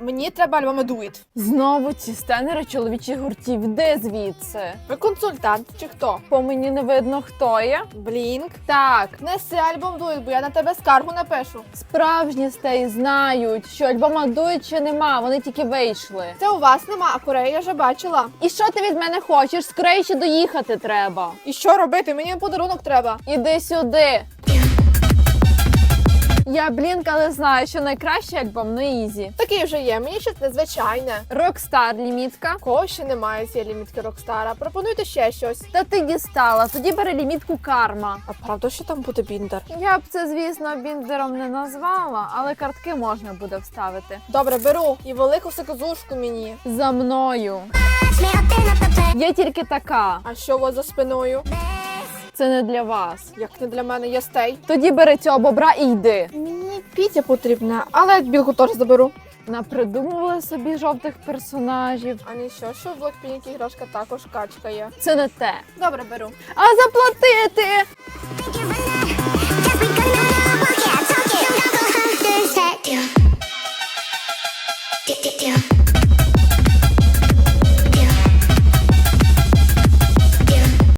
Мені треба альбоми дует. Знову ці стенери чоловічих гуртів. Де звідси? Ви консультант чи хто? По мені не видно, хто я. Блінк. Так, Неси альбом дует, бо я на тебе скаргу напишу. справжні стей знають, що альбома дують ще нема, вони тільки вийшли. Це у вас нема, а Корею я вже бачила. І що ти від мене хочеш? Скоріше ще доїхати треба. І що робити? Мені подарунок треба. Іди сюди. Я блінк, але знаю, що найкращий альбом на Ізі. Такий вже є, мені щось незвичайне. Рокстар лімітка. Кого ще немає цієї лімітки Рокстара? Пропонуйте ще щось. Та ти дістала, тоді бери лімітку карма. А правда, що там буде біндер? Я б це, звісно, біндером не назвала, але картки можна буде вставити. Добре, беру. І велику сикозушку мені. За мною. Я тільки така. А що у вас за спиною? Це не для вас. Як не для мене стей. Тоді бери цього бобра і йди. Мені Пітя потрібна, але білку теж заберу. Напридумували собі жовтих персонажів. А нічого, що в Блокпінк іграшка також качка є. Це не те. Добре, беру. А заплатити! Deal.